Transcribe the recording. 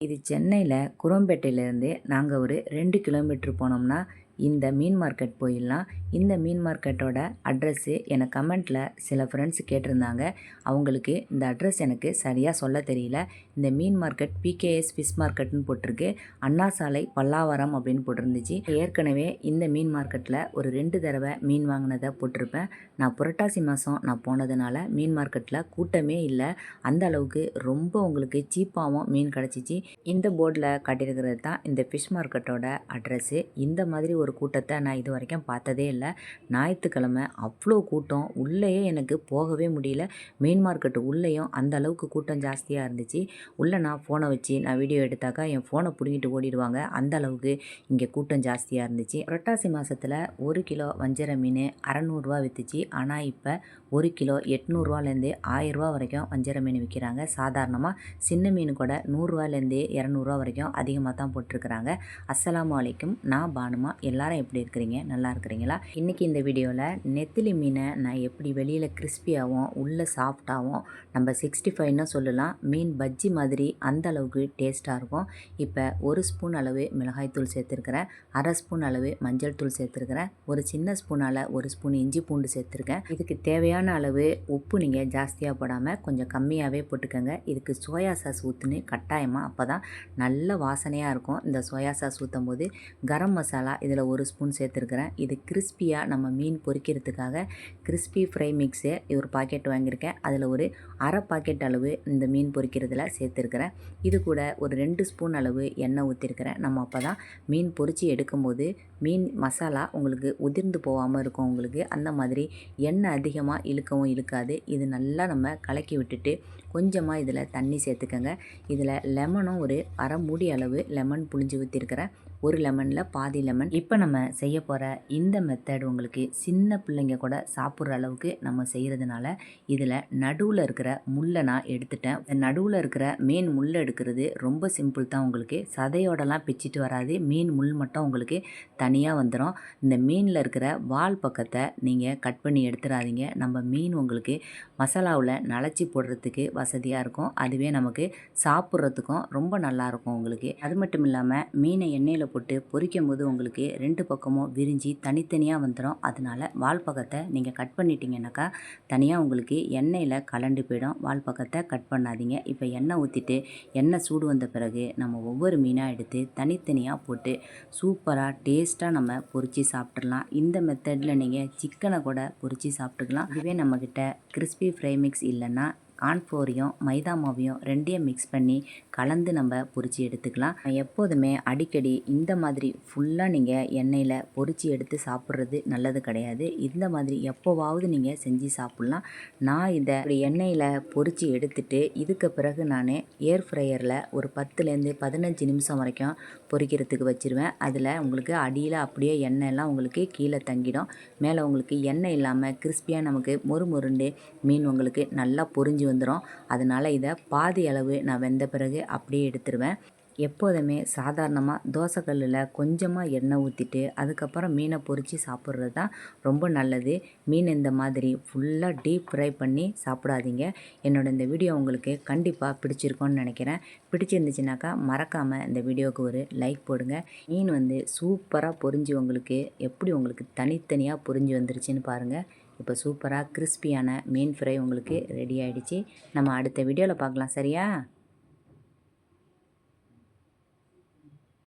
இது சென்னையில் குரோம்பேட்டையிலேருந்து நாங்கள் ஒரு ரெண்டு கிலோமீட்ரு போனோம்னா இந்த மீன் மார்க்கெட் போயிடலாம். இந்த மீன் மார்க்கெட்டோட அட்ரஸ்ஸு எனக்கு கமெண்ட்டில் சில ஃப்ரெண்ட்ஸ் கேட்டிருந்தாங்க. அவங்களுக்கு இந்த அட்ரஸ் எனக்கு சரியாக சொல்ல தெரியல. இந்த மீன் மார்க்கெட் பிகேஎஸ் ஃபிஷ் மார்க்கெட்னு போட்டிருக்கு. அண்ணா சாலை பல்லாவரம் அப்படின்னு போட்டிருந்துச்சு. ஏற்கனவே இந்த மீன் மார்க்கெட்டில் ஒரு ரெண்டு தடவை மீன் வாங்கினதை போட்டிருப்பேன். நான் புரட்டாசி மாதம் நான் போனதுனால மீன் மார்க்கெட்டில் கூட்டமே இல்லை. அந்த அளவுக்கு ரொம்ப உங்களுக்கு சீப்பாகவும் மீன் கிடச்சிச்சு. இந்த போர்டில் காட்டியிருக்கிறது தான் இந்த ஃபிஷ் மார்க்கெட்டோட அட்ரஸ்ஸு இந்த மாதிரி ஒரு கூட்டத்தை நான் இது வரைக்கும் பார்த்ததே இல்லை. ஞாயிற்றுக்கிழமை அவ்வளோ கூட்டம். உள்ளேயே எனக்கு போகவே முடியல. மீன் மார்க்கெட்டு உள்ளேயும் அந்த அளவுக்கு கூட்டம் ஜாஸ்தியாக இருந்துச்சு. உள்ளே நான் ஃபோனை வச்சு நான் வீடியோ எடுத்தாக்கா என் ஃபோனை பிடுங்கிட்டு ஓடிடுவாங்க. அந்த அளவுக்கு இங்கே கூட்டம் ஜாஸ்தியாக இருந்துச்சு. புரட்டாசி மாதத்தில் ஒரு கிலோ வஞ்சர மீன் அறநூறுரூவா விற்றுச்சு ஆனால் இப்போ ஒரு கிலோ எட்நூறுவாலேருந்து ஆயிரரூவா வரைக்கும் வஞ்சர மீன் விற்கிறாங்க சாதாரணமாக சின்ன மீன் கூட நூறுரூவாலேருந்து இரநூறுவா வரைக்கும் அதிகமாக தான் போட்டிருக்கிறாங்க. அஸ்ஸலாமு வலைக்கும் நான் பானுமா எல்லாரும் எப்படி இருக்கிறீங்க? நல்லா இருக்கிறீங்களா? இன்றைக்கி இந்த வீடியோவில் நெத்திலி மீனை நான் எப்படி வெளியில் கிறிஸ்பியாகவும் உள்ளே சாஃப்டாகவும் நம்ம சிக்ஸ்டி ஃபைவ்னு சொல்லலாம் மீன் பஜ்ஜி மாதிரி அந்த அளவுக்கு டேஸ்ட்டாக இருக்கும். இப்போ ஒரு ஸ்பூன் அளவு மிளகாய்த்தூள் சேர்த்துருக்கிறேன் அரை ஸ்பூன் அளவு மஞ்சள் தூள் சேர்த்துருக்கிறேன் ஒரு சின்ன ஸ்பூனால் ஒரு ஸ்பூன் இஞ்சி பூண்டு சேர்த்துருக்கேன். இதுக்கு தேவையான அளவு உப்பு நீங்கள் ஜாஸ்தியாக போடாமல் கொஞ்சம் கம்மியாகவே போட்டுக்கோங்க. இதுக்கு சோயா சாஸ் ஊற்றுன்னு கட்டாயமாக அப்போ தான் நல்ல வாசனையாக இருக்கும். இந்த சோயா சாஸ் ஊற்றும் போது கரம் மசாலா இதில் ஒரு ஸ்பூன் சேர்த்துருக்குறேன். இது கிறிஸ்பியாக நம்ம மீன் பொரிக்கிறதுக்காக கிறிஸ்பி ஃப்ரை மிக்ஸு ஒரு பாக்கெட் வாங்கியிருக்கேன். அதில் ஒரு அரை பாக்கெட் அளவு இந்த மீன் பொரிக்கிறதுல சேர்த்துருக்குறேன். இது கூட ஒரு ரெண்டு ஸ்பூன் அளவு எண்ணெய் ஊற்றிருக்கிறேன் நம்ம அப்போ தான் மீன் பொரித்து எடுக்கும்போது மீன் மசாலா உங்களுக்கு உதிர்ந்து போகாமல் இருக்கும் உங்களுக்கு. அந்த மாதிரி எண்ணெய் அதிகமாக இழுக்கவும் இழுக்காது. இது நல்லா நம்ம கலக்கி விட்டுட்டு கொஞ்சமாக இதில் தண்ணி சேர்த்துக்கங்க. இதில் லெமனும் ஒரு அரை மூடி அளவு லெமன் புளிஞ்சு ஊற்றிருக்கிறேன் ஒரு லெமனில் பாதி லெமன். இப்போ நம்ம செய்ய போகிற இந்த மெத்தட் உங்களுக்கு சின்ன பிள்ளைங்க கூட சாப்பிட்ற அளவுக்கு நம்ம செய்கிறதுனால இதில் நடுவில் இருக்கிற முள்ளை நான் எடுத்துட்டேன். நடுவில் இருக்கிற மீன் முள் எடுக்கிறது ரொம்ப சிம்பிள் தான் உங்களுக்கு. சதையோடலாம் பிச்சுட்டு வராது. மீன் முள் மட்டும் உங்களுக்கு தனியாக வந்துடும் இந்த மீனில் இருக்கிற வால் பக்கத்தை நீங்கள் கட் பண்ணி எடுத்துடாதீங்க நம்ம மீன் உங்களுக்கு மசாலாவில் நலச்சி போடுறதுக்கு வசதியாக இருக்கும். அதுவே நமக்கு சாப்பிட்றதுக்கும் ரொம்ப நல்லாயிருக்கும் உங்களுக்கு. அது மட்டும் இல்லாமல் மீனை எண்ணெயில் போட்டு பொரிக்கும் போது உங்களுக்கு ரெண்டு பக்கமும் விரிஞ்சு தனித்தனியாக வந்துடும் அதனால் வால்பக்கத்தை நீங்கள் கட் பண்ணிட்டீங்கன்னாக்கா தனியாக உங்களுக்கு எண்ணெயில் கலண்டு போயிடும். வால்பக்கத்தை கட் பண்ணாதீங்க. இப்போ எண்ணெய் ஊற்றிட்டு எண்ணெய் சூடு வந்த பிறகு நம்ம ஒவ்வொரு மீனாக எடுத்து தனித்தனியாக போட்டு சூப்பராக டேஸ்ட்டாக நம்ம பொரித்து சாப்பிட்றலாம் இந்த மெத்தடில் நீங்கள் சிக்கனை கூட பொரித்து சாப்பிட்டுக்கலாம். இதுவே நம்மக்கிட்ட கிறிஸ்பி ஃப்ரை மிக்ஸ் இல்லைன்னா கான்ஃப்ளோரையும் மைதா மாவையும் ரெண்டையும் மிக்ஸ் பண்ணி கலந்து நம்ம பொரித்து எடுத்துக்கலாம். எப்போதுமே அடிக்கடி இந்த மாதிரி ஃபுல்லாக நீங்கள் எண்ணெயில் பொரித்து எடுத்து சாப்பிட்றது நல்லது கிடையாது. இந்த மாதிரி எப்போவாவது நீங்கள் செஞ்சு சாப்பிட்லாம். நான் இதை எண்ணெயில் பொரித்து எடுத்துட்டு இதுக்கு பிறகு நான் ஏர் ஃப்ரையரில் ஒரு பத்துலேருந்து பதினஞ்சு நிமிஷம் வரைக்கும் பொரிக்கிறதுக்கு வச்சுருவேன். அதில் உங்களுக்கு அடியில் அப்படியே எண்ணெயெல்லாம் உங்களுக்கு கீழே தங்கிடும். மேலே உங்களுக்கு எண்ணெய் இல்லாமல் கிறிஸ்பியாக நமக்கு மொறு மொருண்டு மீன் உங்களுக்கு நல்லா பொரிஞ்சு வந்துடும் அதனால் இதை பாதி அளவு நான் வெந்த பிறகு அப்படியே எடுத்துருவேன். எப்போதுமே சாதாரணமாக தோசைக்கல்லில் கொஞ்சமாக எண்ணெய் ஊற்றிட்டு அதுக்கப்புறம் மீனை பொறித்து சாப்பிட்றது தான் ரொம்ப நல்லது. மீன் இந்த மாதிரி ஃபுல்லாக டீப் ஃப்ரை பண்ணி சாப்பிடாதீங்க. என்னோடய இந்த வீடியோ உங்களுக்கு கண்டிப்பாக பிடிச்சிருக்கோன்னு நினைக்கிறேன். பிடிச்சிருந்துச்சுனாக்கா மறக்காமல் இந்த வீடியோவுக்கு ஒரு லைக் போடுங்க. மீன் வந்து சூப்பராக பொரிஞ்சு உங்களுக்கு எப்படி உங்களுக்கு தனித்தனியாக பொறிஞ்சு வந்துருச்சுன்னு பாருங்கள் இப்போ சூப்பராக கிறிஸ்பியான மீன் ஃப்ரை உங்களுக்கு ரெடி ஆகிடுச்சு நம்ம அடுத்த வீடியோவில் பார்க்கலாம் சரியா?